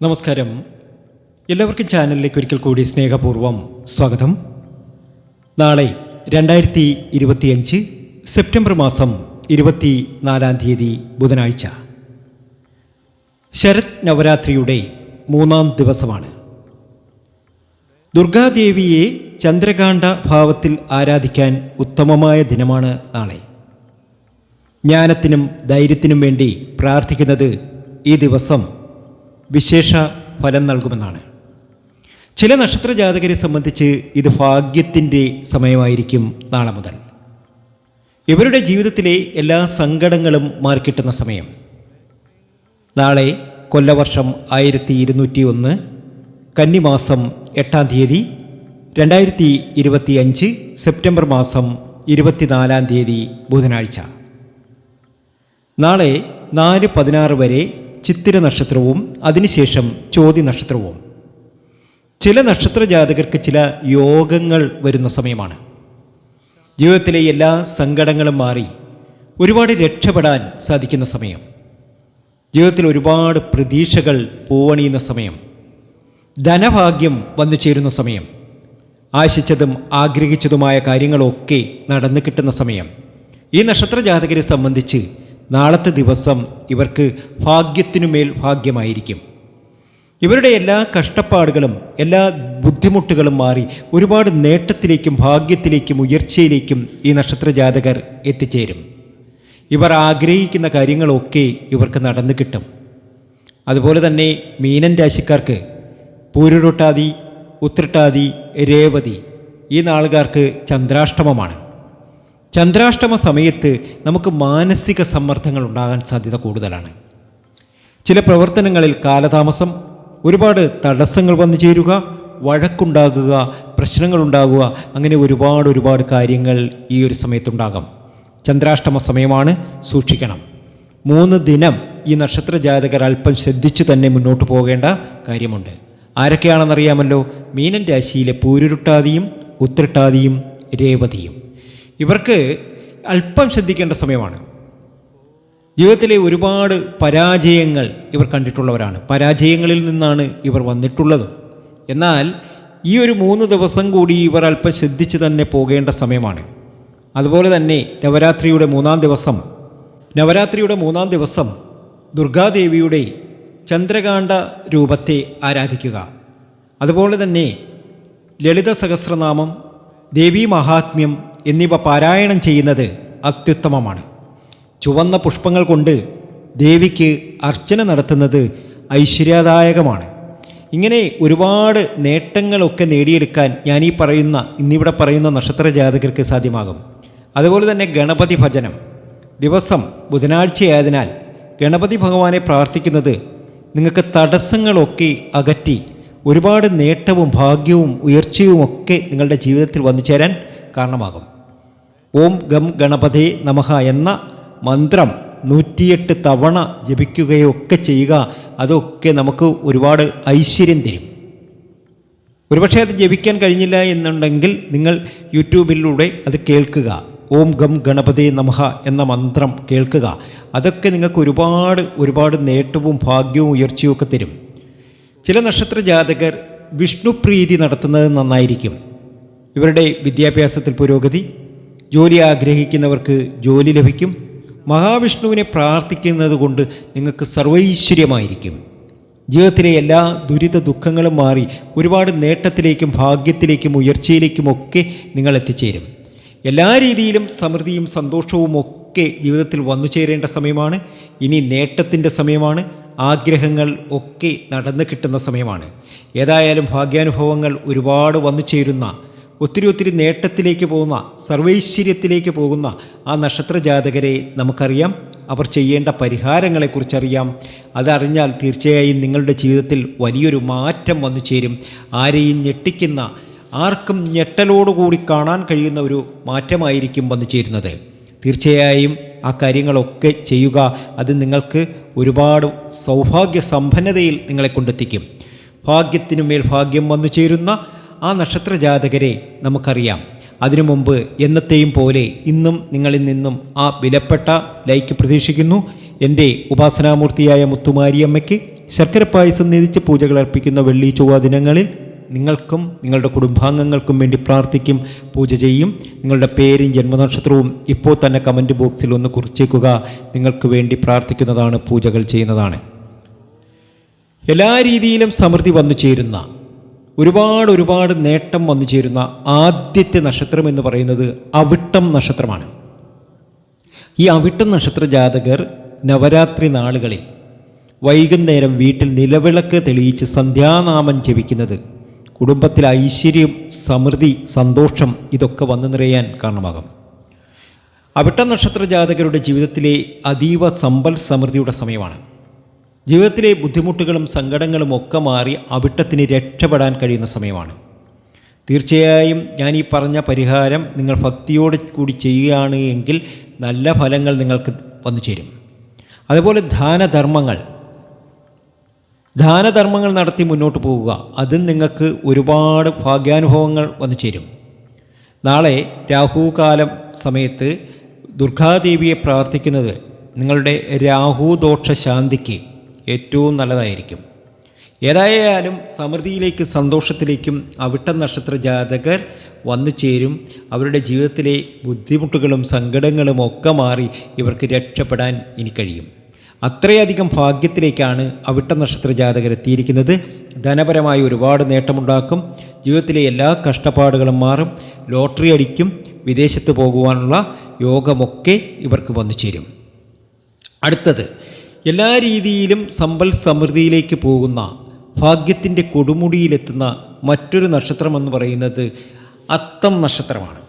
നമസ്കാരം. എല്ലാവർക്കും ചാനലിലേക്ക് ഒരിക്കൽ കൂടി സ്നേഹപൂർവം സ്വാഗതം. നാളെ രണ്ടായിരത്തി ഇരുപത്തിയഞ്ച് സെപ്റ്റംബർ മാസം ഇരുപത്തി നാലാം തീയതി ബുധനാഴ്ച. ശരത് നവരാത്രിയുടെ മൂന്നാം ദിവസമാണ്. ദുർഗാദേവിയെ ചന്ദ്രകാന്ത ഭാവത്തിൽ ആരാധിക്കാൻ ഉത്തമമായ ദിനമാണ് നാളെ. ജ്ഞാനത്തിനും ധൈര്യത്തിനും വേണ്ടി പ്രാർത്ഥിക്കുന്നത് ഈ ദിവസം വിശേഷ ഫലം നൽകുമെന്നാണ്. ചില നക്ഷത്ര ജാതകരെ സംബന്ധിച്ച് ഇത് ഭാഗ്യത്തിന്റെ സമയമായിരിക്കും നാളെ മുതൽ. ഇവരുടെ ജീവിതത്തിലെ എല്ലാ സങ്കടങ്ങളും മാറിക്കിട്ടുന്ന സമയം. നാളെ കൊല്ലവർഷം ആയിരത്തി ഇരുന്നൂറ്റി ഒന്ന് കന്നിമാസം എട്ടാം തീയതി രണ്ടായിരത്തി ഇരുപത്തി അഞ്ച് സെപ്റ്റംബർ മാസം ഇരുപത്തിനാലാം തീയതി ബുധനാഴ്ച. നാളെ നാല് പതിനാറ് വരെ ചിത്തിര നക്ഷത്രവും അതിനുശേഷം ചോതി നക്ഷത്രവും ചില നക്ഷത്ര ജാതകർക്ക് ചില യോഗങ്ങൾ വരുന്ന സമയമാണ്. ജീവിതത്തിലെ എല്ലാ സങ്കടങ്ങളും മാറി ഒരുപാട് രക്ഷപ്പെടാൻ സാധിക്കുന്ന സമയം. ജീവിതത്തിൽ ഒരുപാട് പ്രതീക്ഷകൾ പൂവണിയുന്ന സമയം. ധനഭാഗ്യം വന്നു ചേരുന്ന സമയം. ആശിച്ചതും ആഗ്രഹിച്ചതുമായ കാര്യങ്ങളൊക്കെ നടന്നു കിട്ടുന്ന സമയം. ഈ നക്ഷത്ര ജാതകരെ സംബന്ധിച്ച് നാളത്തെ ദിവസം ഇവർക്ക് ഭാഗ്യത്തിനുമേൽ ഭാഗ്യമായിരിക്കും. ഇവരുടെ എല്ലാ കഷ്ടപ്പാടുകളും എല്ലാ ബുദ്ധിമുട്ടുകളും മാറി ഒരുപാട് നേട്ടത്തിലേക്കും ഭാഗ്യത്തിലേക്കും ഉയർച്ചയിലേക്കും ഈ നക്ഷത്രജാതകർ എത്തിച്ചേരും. ഇവർ ആഗ്രഹിക്കുന്ന കാര്യങ്ങളൊക്കെ ഇവർക്ക് നടന്നു കിട്ടും. അതുപോലെ തന്നെ മീനൻ രാശിക്കാർക്ക് പൂരുരുട്ടാതി ഉത്രട്ടാതി രേവതി ഈ നാളുകാർക്ക് ചന്ദ്രാഷ്ടമമാണ്. ചന്ദ്രാഷ്ടമ സമയത്ത് നമുക്ക് മാനസിക സമ്മർദ്ദങ്ങൾ ഉണ്ടാകാൻ സാധ്യത കൂടുതലാണ്. ചില പ്രവർത്തനങ്ങളിൽ കാലതാമസം ഒരുപാട് തടസ്സങ്ങൾ വന്നു ചേരുക വഴക്കുണ്ടാകുക പ്രശ്നങ്ങളുണ്ടാകുക അങ്ങനെ ഒരുപാട് ഒരുപാട് കാര്യങ്ങൾ ഈ ഒരു സമയത്തുണ്ടാകാം. ചന്ദ്രാഷ്ടമ സമയമാണ് സൂക്ഷിക്കണം. മൂന്ന് ദിനം ഈ നക്ഷത്ര ജാതകർ അല്പം ശ്രദ്ധിച്ചു തന്നെ മുന്നോട്ട് പോകേണ്ട കാര്യമുണ്ട്. ആരൊക്കെയാണെന്നറിയാമല്ലോ? മീനൻ രാശിയിലെ പൂരുരുട്ടാതിയും ഉത്രട്ടാതിയും രേവതിയും. ഇവർക്ക് അല്പം ശ്രദ്ധിക്കേണ്ട സമയമാണ്. ജീവിതത്തിലെ ഒരുപാട് പരാജയങ്ങൾ ഇവർ കണ്ടിട്ടുള്ളവരാണ്. പരാജയങ്ങളിൽ നിന്നാണ് ഇവർ വന്നിട്ടുള്ളത്. എന്നാൽ ഈ ഒരു മൂന്ന് ദിവസം കൂടി ഇവർ അല്പം ശ്രദ്ധിച്ച് തന്നെ പോകേണ്ട സമയമാണ്. അതുപോലെ തന്നെ നവരാത്രിയുടെ മൂന്നാം ദിവസം നവരാത്രിയുടെ മൂന്നാം ദിവസം ദുർഗാദേവിയുടെ ചന്ദ്രകാന്ത രൂപത്തെ ആരാധിക്കുക. അതുപോലെ തന്നെ ലളിത സഹസ്രനാമം ദേവീ മഹാത്മ്യം എന്നിവ പാരായണം ചെയ്യുന്നത് അത്യുത്തമമാണ്. ചുവന്ന പുഷ്പങ്ങൾ കൊണ്ട് ദേവിക്ക് അർച്ചന നടത്തുന്നത് ഐശ്വര്യദായകമാണ്. ഇങ്ങനെ ഒരുപാട് നേട്ടങ്ങളൊക്കെ നേടിയെടുക്കാൻ ഞാൻ ഈ പറയുന്ന ഇന്നിവിടെ പറയുന്ന നക്ഷത്ര ജാതകർക്ക് സാധ്യമാകും. അതുപോലെ തന്നെ ഗണപതി ഭജനം. ദിവസം ബുധനാഴ്ചയായതിനാൽ ഗണപതി ഭഗവാനെ പ്രാർത്ഥിക്കുന്നത് നിങ്ങൾക്ക് തടസ്സങ്ങളൊക്കെ അകറ്റി ഒരുപാട് നേട്ടവും ഭാഗ്യവും ഉയർച്ചയും ഒക്കെ നിങ്ങളുടെ ജീവിതത്തിൽ വന്നു ചേരാൻ കാരണമാകും. ഓം ഗം ഗണപതി നമഹ എന്ന മന്ത്രം നൂറ്റിയെട്ട് തവണ ജപിക്കുകയൊക്കെ ചെയ്യുക അതൊക്കെ നമുക്ക് ഒരുപാട് ഐശ്വര്യം തരും. ഒരുപക്ഷെ അത് ജപിക്കാൻ കഴിഞ്ഞില്ല എന്നുണ്ടെങ്കിൽ നിങ്ങൾ യൂട്യൂബിലൂടെ അത് കേൾക്കുക. ഓം ഗം ഗണപതി നമഹ എന്ന മന്ത്രം കേൾക്കുക. അതൊക്കെ നിങ്ങൾക്ക് ഒരുപാട് ഒരുപാട് നേട്ടവും ഭാഗ്യവും ഉയർച്ചയും ഒക്കെ തരും. ചില നക്ഷത്ര ജാതകർ വിഷ്ണുപ്രീതി നടത്തുന്നത് നന്നായിരിക്കും. ഇവരുടെ വിദ്യാഭ്യാസത്തിൽ പുരോഗതി ജോലി ആഗ്രഹിക്കുന്നവർക്ക് ജോലി ലഭിക്കും. മഹാവിഷ്ണുവിനെ പ്രാർത്ഥിക്കുന്നത് കൊണ്ട് നിങ്ങൾക്ക് സർവൈശ്വര്യമായിരിക്കും. ജീവിതത്തിലെ എല്ലാ ദുരിത ദുഃഖങ്ങളും മാറി ഒരുപാട് നേട്ടത്തിലേക്കും ഭാഗ്യത്തിലേക്കും ഉയർച്ചയിലേക്കും ഒക്കെ നിങ്ങൾ എത്തിച്ചേരും. എല്ലാ രീതിയിലും സമൃദ്ധിയും സന്തോഷവും ഒക്കെ ജീവിതത്തിൽ വന്നു ചേരേണ്ട സമയമാണ്. ഇനി നേട്ടത്തിന്റെ സമയമാണ്. ആഗ്രഹങ്ങൾ ഒക്കെ നടന്നു കിട്ടുന്ന സമയമാണ്. ഏതായാലും ഭാഗ്യാനുഭവങ്ങൾ ഒരുപാട് വന്നു ചേരുന്ന ഒത്തിരി ഒത്തിരി നേട്ടത്തിലേക്ക് പോകുന്ന സർവൈശ്വര്യത്തിലേക്ക് പോകുന്ന ആ നക്ഷത്ര ജാതകരെ നമുക്കറിയാം. അവർ ചെയ്യേണ്ട പരിഹാരങ്ങളെക്കുറിച്ചറിയാം. അതറിഞ്ഞാൽ തീർച്ചയായും നിങ്ങളുടെ ജീവിതത്തിൽ വലിയൊരു മാറ്റം വന്നു ചേരും. ആരെയും ഞെട്ടിക്കുന്ന ആർക്കും ഞെട്ടലോടുകൂടി കാണാൻ കഴിയുന്ന ഒരു മാറ്റമായിരിക്കും വന്നു ചേരുന്നത്. തീർച്ചയായും ആ കാര്യങ്ങളൊക്കെ ചെയ്യുക അത് നിങ്ങൾക്ക് ഒരുപാട് സൗഭാഗ്യ സമ്പന്നതയിൽ നിങ്ങളെ കൊണ്ടെത്തിക്കും. ഭാഗ്യത്തിനുമേൽ ഭാഗ്യം വന്നു ചേരുന്ന ആ നക്ഷത്ര ജാതകരെ നമുക്കറിയാം. അതിനു മുമ്പ് എന്നത്തെയും പോലെ ഇന്നും നിങ്ങളിൽ നിന്നും ആ വിലപ്പെട്ട ലൈക്ക് പ്രതീക്ഷിക്കുന്നു. എന്റെ ഉപാസനാമൂർത്തിയായ മുത്തുമാരിയമ്മയ്ക്ക് ശർക്കര പായസം നിധിച്ച് പൂജകൾ അർപ്പിക്കുന്ന വെള്ളി ചൊവ്വ ദിനങ്ങളിൽ നിങ്ങൾക്കും നിങ്ങളുടെ കുടുംബാംഗങ്ങൾക്കും വേണ്ടി പ്രാർത്ഥിക്കും പൂജ ചെയ്യും. നിങ്ങളുടെ പേരും ജന്മനക്ഷത്രവും ഇപ്പോൾ തന്നെ കമന്റ് ബോക്സിൽ ഒന്ന് കുറിച്ചേക്കുക. നിങ്ങൾക്ക് വേണ്ടി പ്രാർത്ഥിക്കുന്നതാണ് പൂജകൾ ചെയ്യുന്നതാണ്. എല്ലാ രീതിയിലും സമൃദ്ധി വന്നു ചേരുന്ന ഒരുപാട് ഒരുപാട് നേട്ടം വന്നു ചേരുന്ന ആദ്യത്തെ നക്ഷത്രം എന്ന് പറയുന്നത് അവിട്ടം നക്ഷത്രമാണ്. ഈ അവിട്ടം നക്ഷത്ര ജാതകർ നവരാത്രി നാളുകളിൽ വൈകുന്നേരം വീട്ടിൽ നിലവിളക്ക് തെളിയിച്ച് സന്ധ്യാനാമം ജപിക്കുന്നത് കുടുംബത്തിൽ ഐശ്വര്യം സമൃദ്ധി സന്തോഷം ഇതൊക്കെ വന്നു നിറയാൻ കാരണമാകും. അവിട്ടം നക്ഷത്ര ജാതകരുടെ ജീവിതത്തിലെ അതീവ സമ്പൽ സമൃദ്ധിയുടെ സമയമാണ്. ജീവിതത്തിലെ ബുദ്ധിമുട്ടുകളും സങ്കടങ്ങളും ഒക്കെ മാറി അവിട്ടത്തിന് രക്ഷപ്പെടാൻ കഴിയുന്ന സമയമാണ്. തീർച്ചയായും ഞാൻ ഈ പറഞ്ഞ പരിഹാരം നിങ്ങൾ ഭക്തിയോട് കൂടി ചെയ്യുകയാണ് എങ്കിൽ നല്ല ഫലങ്ങൾ നിങ്ങൾക്ക് വന്നു ചേരും. അതുപോലെ ദാനധർമ്മങ്ങൾ. ദാനധർമ്മങ്ങൾ നടത്തി മുന്നോട്ട് പോവുക അതും നിങ്ങൾക്ക് ഒരുപാട് ഭാഗ്യാനുഭവങ്ങൾ വന്നു ചേരും. നാളെ രാഹുകാലം സമയത്ത് ദുർഗാദേവിയെ പ്രാർത്ഥിക്കുന്നത് നിങ്ങളുടെ രാഹുദോഷ ശാന്തിക്ക് ഏറ്റവും നല്ലതായിരിക്കും. ഏതായാലും സമൃദ്ധിയിലേക്ക് സന്തോഷത്തിലേക്കും അവിട്ട നക്ഷത്ര ജാതകർ വന്നു ചേരും. അവരുടെ ജീവിതത്തിലെ ബുദ്ധിമുട്ടുകളും സങ്കടങ്ങളും ഒക്കെ മാറി ഇവർക്ക് രക്ഷപ്പെടാൻ ഇനി കഴിയും. അത്രയധികം ഭാഗ്യത്തിലേക്കാണ് അവിട്ട നക്ഷത്ര ജാതകർ എത്തിയിരിക്കുന്നത്. ധനപരമായി ഒരുപാട് നേട്ടമുണ്ടാക്കും. ജീവിതത്തിലെ എല്ലാ കഷ്ടപ്പാടുകളും മാറും. ലോട്ടറി അടിക്കും. വിദേശത്ത് പോകുവാനുള്ള യോഗമൊക്കെ ഇവർക്ക് വന്നു ചേരും. അടുത്തത് എല്ലാ രീതിയിലും സമ്പൽ സമൃദ്ധിയിലേക്ക് പോകുന്ന ഭാഗ്യത്തിന്റെ കൊടുമുടിയിലെത്തുന്ന മറ്റൊരു നക്ഷത്രം എന്ന് പറയുന്നത് അത്തം നക്ഷത്രമാണ്.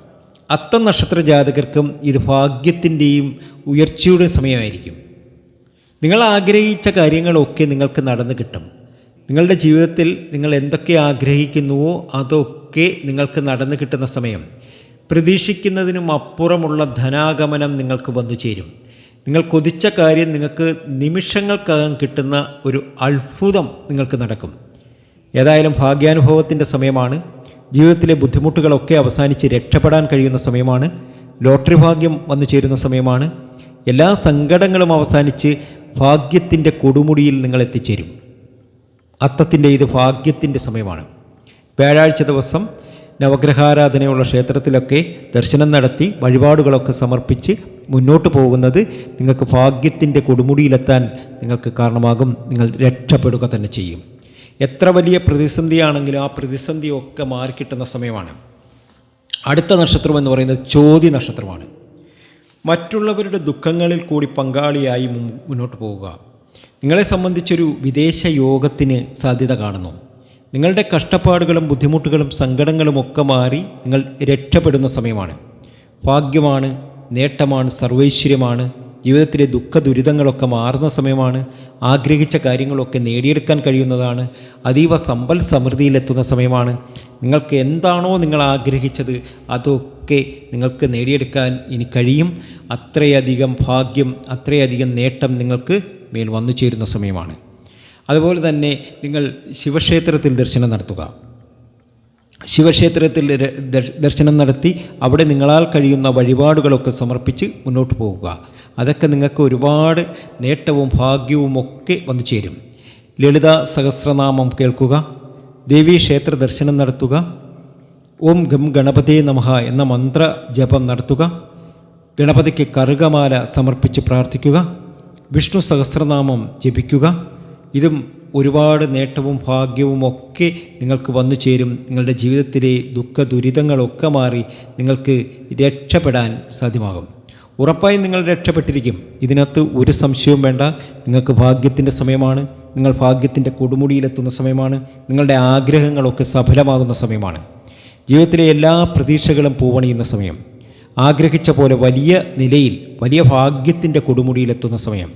അത്തം നക്ഷത്ര ജാതകർക്കും ഇത് ഭാഗ്യത്തിന്റെയും ഉയർച്ചയുടെ സമയമായിരിക്കും. നിങ്ങൾ ആഗ്രഹിച്ച കാര്യങ്ങളൊക്കെ നിങ്ങൾക്ക് നടന്നു കിട്ടും. നിങ്ങളുടെ ജീവിതത്തിൽ നിങ്ങൾ എന്തൊക്കെ ആഗ്രഹിക്കുന്നുവോ അതൊക്കെ നിങ്ങൾക്ക് നടന്നു കിട്ടുന്ന സമയം. പ്രതീക്ഷിക്കുന്നതിനും അപ്പുറമുള്ള ധനാഗമനം നിങ്ങൾക്ക് വന്നു ചേരും നിങ്ങൾ കൊതിച്ച കാര്യം നിങ്ങൾക്ക് നിമിഷങ്ങൾക്കകം കിട്ടുന്ന ഒരു അത്ഭുതം നിങ്ങൾക്ക് നടക്കും. ഏതായാലും ഭാഗ്യാനുഭവത്തിന്റെ സമയമാണ്. ജീവിതത്തിലെ ബുദ്ധിമുട്ടുകളൊക്കെ അവസാനിച്ച് രക്ഷപ്പെടാൻ കഴിയുന്ന സമയമാണ്. ലോട്ടറി ഭാഗ്യം വന്നു ചേരുന്ന സമയമാണ്. എല്ലാ സങ്കടങ്ങളും അവസാനിച്ച് ഭാഗ്യത്തിന്റെ കൊടുമുടിയിൽ നിങ്ങൾ എത്തിച്ചേരും. അത്തത്തിന്റെ ഇത് ഭാഗ്യത്തിന്റെ സമയമാണ്. വ്യാഴാഴ്ച ദിവസം നവഗ്രഹാരാധനയുള്ള ക്ഷേത്രത്തിലൊക്കെ ദർശനം നടത്തി വഴിപാടുകളൊക്കെ സമർപ്പിച്ച് മുന്നോട്ട് പോകുന്നത് നിങ്ങൾക്ക് ഭാഗ്യത്തിന്റെ കൊടുമുടിയിലെത്താൻ നിങ്ങൾക്ക് കാരണമാകും. നിങ്ങൾ രക്ഷപ്പെടുക തന്നെ ചെയ്യും. എത്ര വലിയ പ്രതിസന്ധിയാണെങ്കിലും ആ പ്രതിസന്ധിയൊക്കെ മാറിക്കിട്ടുന്ന സമയമാണ്. അടുത്ത നക്ഷത്രം എന്ന് പറയുന്നത് ചോതി നക്ഷത്രമാണ്. മറ്റുള്ളവരുടെ ദുഃഖങ്ങളിൽ കൂടി പങ്കാളിയായി മുന്നോട്ട് പോവുക. നിങ്ങളെ സംബന്ധിച്ചൊരു വിദേശ യോഗത്തിന് സാധ്യത കാണുന്നു. നിങ്ങളുടെ കഷ്ടപ്പാടുകളും ബുദ്ധിമുട്ടുകളും സങ്കടങ്ങളും ഒക്കെ മാറി നിങ്ങൾ രക്ഷപ്പെടുന്ന സമയമാണ്. ഭാഗ്യമാണ്. നേട്ടമാണ് സർവൈശ്വര്യമാണ് ജീവിതത്തിലെ ദുഃഖ ദുരിതങ്ങളൊക്കെ മാറുന്ന സമയമാണ് ആഗ്രഹിച്ച കാര്യങ്ങളൊക്കെ നേടിയെടുക്കാൻ കഴിയുന്നതാണ് അതീവ സമ്പൽ സമൃദ്ധിയിലെത്തുന്ന സമയമാണ്. നിങ്ങൾക്ക് എന്താണോ നിങ്ങൾ ആഗ്രഹിച്ചത് അതൊക്കെ നിങ്ങൾക്ക് നേടിയെടുക്കാൻ ഇനി കഴിയും. അത്രയധികം ഭാഗ്യം അത്രയധികം നേട്ടം നിങ്ങൾക്ക് മേൽ വന്നു ചേരുന്ന സമയമാണ്. അതുപോലെ തന്നെ നിങ്ങൾ ശിവക്ഷേത്രത്തിൽ ദർശനം നടത്തുക. ശിവക്ഷേത്രത്തിൽ ദർശനം നടത്തി അവിടെ നിങ്ങളാൽ കഴിയുന്ന വഴിപാടുകളൊക്കെ സമർപ്പിച്ച് മുന്നോട്ട് പോവുക. അതൊക്കെ നിങ്ങൾക്ക് ഒരുപാട് നേട്ടവും ഭാഗ്യവും ഒക്കെ വന്നു ചേരും. ലളിത സഹസ്രനാമം കേൾക്കുക. ദേവീ ക്ഷേത്ര ദർശനം നടത്തുക. ഓം ഗം ഗണപതേ നമ എന്ന മന്ത്ര ജപം നടത്തുക. ഗണപതിക്ക് കറുകമാല സമർപ്പിച്ച് പ്രാർത്ഥിക്കുക. വിഷ്ണു സഹസ്രനാമം ജപിക്കുക. ഇതും ഒരുപാട് നേട്ടവും ഭാഗ്യവും ഒക്കെ നിങ്ങൾക്ക് വന്നു ചേരും. നിങ്ങളുടെ ജീവിതത്തിലെ ദുഃഖ ദുരിതങ്ങളൊക്കെ മാറി നിങ്ങൾക്ക് രക്ഷപ്പെടാൻ സാധ്യമാകും. ഉറപ്പായും നിങ്ങൾ രക്ഷപ്പെട്ടിരിക്കും. ഇതിനകത്ത് ഒരു സംശയവും വേണ്ട. നിങ്ങൾക്ക് ഭാഗ്യത്തിന്റെ സമയമാണ്. നിങ്ങൾ ഭാഗ്യത്തിന്റെ കൊടുമുടിയിലെത്തുന്ന സമയമാണ്. നിങ്ങളുടെ ആഗ്രഹങ്ങളൊക്കെ സഫലമാകുന്ന സമയമാണ്. ജീവിതത്തിലെ എല്ലാ പ്രതീക്ഷകളും പൂവണിയുന്ന സമയം. ആഗ്രഹിച്ച പോലെ വലിയ നിലയിൽ വലിയ ഭാഗ്യത്തിന്റെ കൊടുമുടിയിലെത്തുന്ന സമയം.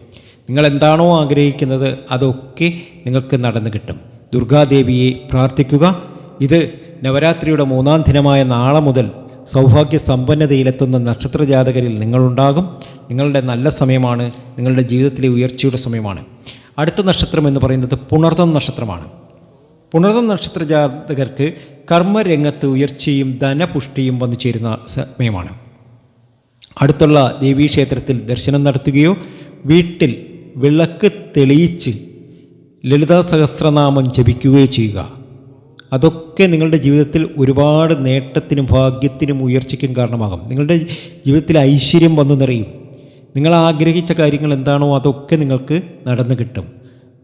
നിങ്ങൾ എന്താണോ ആഗ്രഹിക്കുന്നത് അതൊക്കെ നിങ്ങൾക്ക് നടന്നു കിട്ടും. ദുർഗാദേവിയെ പ്രാർത്ഥിക്കുക. ഇത് നവരാത്രിയുടെ മൂന്നാം ദിനമായ നാളെ മുതൽ സൗഭാഗ്യ സമ്പന്നതയിലെത്തുന്ന നക്ഷത്ര ജാതകരിൽ നിങ്ങളുണ്ടാകും. നിങ്ങളുടെ നല്ല സമയമാണ്. നിങ്ങളുടെ ജീവിതത്തിലെ ഉയർച്ചയുടെ സമയമാണ്. അടുത്ത നക്ഷത്രം എന്ന് പറയുന്നത് പുണർതം നക്ഷത്രമാണ്. പുണർതം നക്ഷത്ര ജാതകർക്ക് കർമ്മരംഗത്ത് ഉയർച്ചയും ധനപുഷ്ടിയും വന്നു ചേരുന്ന സമയമാണ്. അടുത്തുള്ള ദേവീക്ഷേത്രത്തിൽ ദർശനം നടത്തുകയോ വീട്ടിൽ വിളക്ക് തെളിയിച്ച് ലളിതാ സഹസ്രനാമം ജപിക്കുകയോ ചെയ്യുക. അതൊക്കെ നിങ്ങളുടെ ജീവിതത്തിൽ ഒരുപാട് നേട്ടത്തിനും ഭാഗ്യത്തിനും ഉയർച്ചയ്ക്കും കാരണമാകും. നിങ്ങളുടെ ജീവിതത്തിൽ ഐശ്വര്യം വന്നു നിറയും. നിങ്ങൾ ആഗ്രഹിച്ച കാര്യങ്ങൾ എന്താണോ അതൊക്കെ നിങ്ങൾക്ക് നടന്നു കിട്ടും.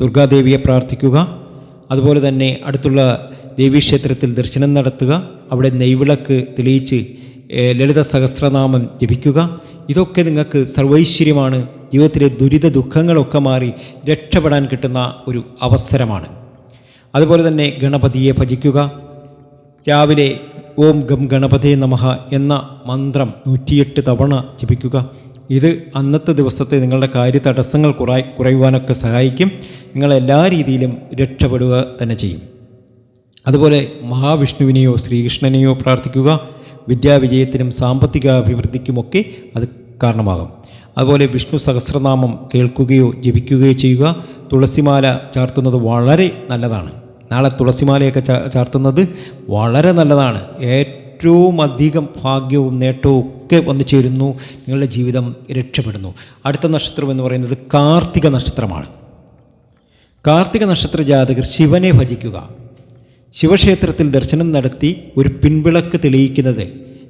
ദുർഗാദേവിയെ പ്രാർത്ഥിക്കുക. അതുപോലെ തന്നെ അടുത്തുള്ള ദേവീക്ഷേത്രത്തിൽ ദർശനം നടത്തുക. അവിടെ നെയ്വിളക്ക് തെളിയിച്ച് ലളിത സഹസ്രനാമം ജപിക്കുക. ഇതൊക്കെ നിങ്ങൾക്ക് സർവൈശ്വര്യമാണ് ജീവിതത്തിലെ ദുരിത ദുഃഖങ്ങളൊക്കെ മാറി രക്ഷപ്പെടാൻ കിട്ടുന്ന ഒരു അവസരമാണ്. അതുപോലെ തന്നെ ഗണപതിയെ ഭജിക്കുക. രാവിലെ ഓം ഗം ഗണപതേ നമഃ എന്ന മന്ത്രം നൂറ്റിയെട്ട് തവണ ജപിക്കുക. ഇത് അന്നത്തെ ദിവസത്തെ നിങ്ങളുടെ കാര്യ തടസ്സങ്ങൾ കുറ കുറയുവാനൊക്കെ സഹായിക്കും. നിങ്ങൾ എല്ലാ രീതിയിലും രക്ഷപ്പെടുക തന്നെ ചെയ്യും. അതുപോലെ മഹാവിഷ്ണുവിനെയോ ശ്രീകൃഷ്ണനെയോ പ്രാർത്ഥിക്കുക. വിദ്യാവിജയത്തിനും സാമ്പത്തിക അഭിവൃദ്ധിക്കുമൊക്കെ അത് കാരണമാകും. അതുപോലെ വിഷ്ണു സഹസ്രനാമം കേൾക്കുകയോ ജപിക്കുകയോ ചെയ്യുക തുളസിമാല ചാർത്തുന്നത് വളരെ നല്ലതാണ്. നാളെ തുളസിമാലയൊക്കെ ചാർത്തുന്നത് വളരെ നല്ലതാണ്. ഏറ്റവും അധികം ഭാഗ്യവും നേട്ടവും ഒക്കെ വന്നു ചേരുന്നു. നിങ്ങളുടെ ജീവിതം രക്ഷപ്പെടുന്നു. അടുത്ത നക്ഷത്രം എന്ന് പറയുന്നത് കാർത്തിക നക്ഷത്രമാണ്. കാർത്തിക നക്ഷത്ര ജാതകർ ശിവനെ ഭജിക്കുക. ശിവക്ഷേത്രത്തിൽ ദർശനം നടത്തി ഒരു പിൻവിളക്ക് തെളിയിക്കുന്നത്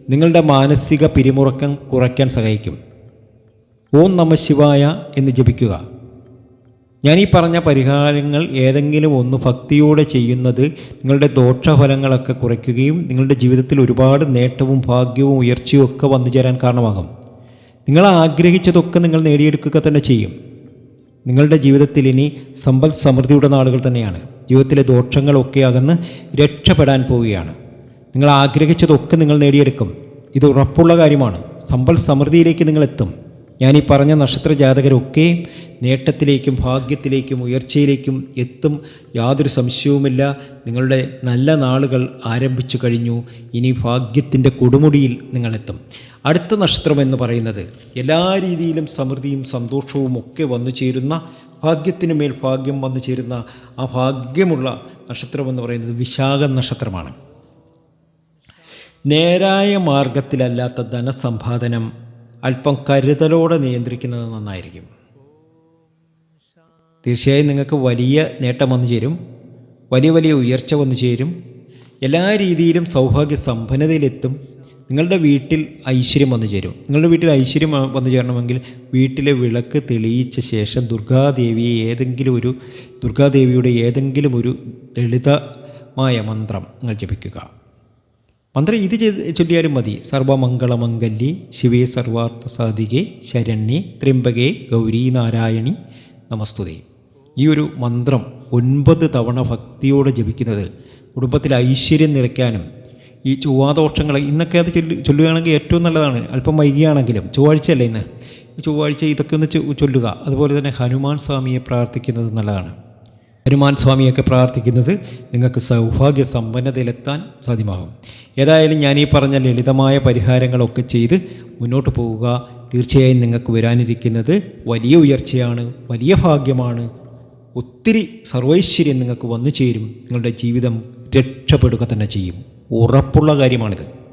നിങ്ങളുടെ മാനസിക പിരിമുറക്കം കുറയ്ക്കാൻ സഹായിക്കും. ഓം നമ ശിവായ എന്ന് ജപിക്കുക. ഞാൻ ഈ പറഞ്ഞ പരിഹാരങ്ങൾ ഏതെങ്കിലും ഒന്ന് ഭക്തിയോടെ ചെയ്യുന്നത് നിങ്ങളുടെ ദോഷഫലങ്ങളൊക്കെ കുറയ്ക്കുകയും നിങ്ങളുടെ ജീവിതത്തിൽ ഒരുപാട് നേട്ടവും ഭാഗ്യവും ഉയർച്ചയും ഒക്കെ വന്നു ചേരാൻ കാരണമാകും. നിങ്ങൾ ആഗ്രഹിച്ചതൊക്കെ നിങ്ങൾ നേടിയെടുക്കുക തന്നെ ചെയ്യും. നിങ്ങളുടെ ജീവിതത്തിൽ ഇനി സമ്പൽ സമൃദ്ധിയുടെ നാളുകൾ തന്നെയാണ്. ജീവിതത്തിലെ ദോഷങ്ങളൊക്കെ അകന്ന് രക്ഷപ്പെടാൻ പോവുകയാണ്. നിങ്ങൾ ആഗ്രഹിച്ചതൊക്കെ നിങ്ങൾ നേടിയെടുക്കും. ഇത് ഉറപ്പുള്ള കാര്യമാണ്. സമ്പൽ സമൃദ്ധിയിലേക്ക് നിങ്ങൾ എത്തും. ഞാൻ ഈ പറഞ്ഞ നക്ഷത്ര ജാതകരൊക്കെ നേട്ടത്തിലേക്കും ഭാഗ്യത്തിലേക്കും ഉയർച്ചയിലേക്കും എത്തും. യാതൊരു സംശയവുമില്ല. നിങ്ങളുടെ നല്ല നാളുകൾ ആരംഭിച്ചു കഴിഞ്ഞു. ഇനി ഭാഗ്യത്തിന്റെ കൊടുമുടിയിൽ നിങ്ങളെത്തും. അടുത്ത നക്ഷത്രം എന്ന് പറയുന്നത് എല്ലാ രീതിയിലും സമൃദ്ധിയും സന്തോഷവും ഒക്കെ വന്നു ചേരുന്ന ഭാഗ്യത്തിനു മേൽ ഭാഗ്യം വന്നു ചേരുന്ന ആ ഭാഗ്യമുള്ള നക്ഷത്രം എന്ന് പറയുന്നത് വിശാഖ നക്ഷത്രമാണ്. നേരായ മാർഗത്തിലല്ലാത്ത ധനസമ്പാദനം അല്പം കരുതലോടെ നിയന്ത്രിക്കുന്നത് നന്നായിരിക്കും. തീർച്ചയായും നിങ്ങൾക്ക് വലിയ നേട്ടം വന്നു ചേരും. വലിയ വലിയ ഉയർച്ച വന്നു ചേരും. എല്ലാ രീതിയിലും സൗഭാഗ്യ സമ്പന്നതയിലെത്തും നിങ്ങളുടെ വീട്ടിൽ ഐശ്വര്യം വന്നു ചേരും. നിങ്ങളുടെ വീട്ടിൽ ഐശ്വര്യം വന്നു ചേരണമെങ്കിൽ വീട്ടിലെ വിളക്ക് തെളിയിച്ച ശേഷം ദുർഗാദേവിയെ ഏതെങ്കിലും ഒരു ദുർഗാദേവിയുടെ ഏതെങ്കിലും ഒരു ലളിതമായ മന്ത്രം നിങ്ങൾ ജപിക്കുക. മന്ത്രം ഇത് ചെയ്ത് ചൊല്ലിയാലും മതി. സർവമംഗളമംഗല്യേ ശിവേ സർവാർത്ഥ സാധികെ ശരണ്യേ ത്രിംബകേ ഗൗരി നാരായണി നമസ്തുതേ. ഈ ഒരു മന്ത്രം ഒൻപത് തവണ ഭക്തിയോടെ ജപിക്കുന്നത് കുടുംബത്തിൽ ഐശ്വര്യം നിറയ്ക്കാനും ഈ ചൊവ്വാദോഷങ്ങൾ ഇന്നൊക്കെ അത് ചൊല്ലു ചൊല്ലുകയാണെങ്കിൽ ഏറ്റവും നല്ലതാണ്. അല്പം വൈകിയാണെങ്കിലും ചൊവ്വാഴ്ചയല്ലേ ഇന്ന്? ചൊവ്വാഴ്ച ഇതൊക്കെ ഒന്ന് ചൊല്ലുക. അതുപോലെ തന്നെ ഹനുമാൻ സ്വാമിയെ പ്രാർത്ഥിക്കുന്നത് നല്ലതാണ്. ഹനുമാൻ സ്വാമിയൊക്കെ പ്രാർത്ഥിക്കുന്നത് നിങ്ങൾക്ക് സൗഭാഗ്യ സമ്പന്നതയിലെത്താൻ സാധ്യമാകും. ഏതായാലും ഞാൻ ഈ പറഞ്ഞ ലളിതമായ പരിഹാരങ്ങളൊക്കെ ചെയ്ത് മുന്നോട്ട് പോവുക. തീർച്ചയായും നിങ്ങൾക്ക് വരാനിരിക്കുന്നത് വലിയ ഉയർച്ചയാണ് വലിയ ഭാഗ്യമാണ്. ഒത്തിരി സർവൈശ്വര്യം നിങ്ങൾക്ക് വന്നു ചേരും നിങ്ങളുടെ ജീവിതം രക്ഷപ്പെടുക തന്നെ ചെയ്യും. ഉറപ്പുള്ള കാര്യമാണിത്.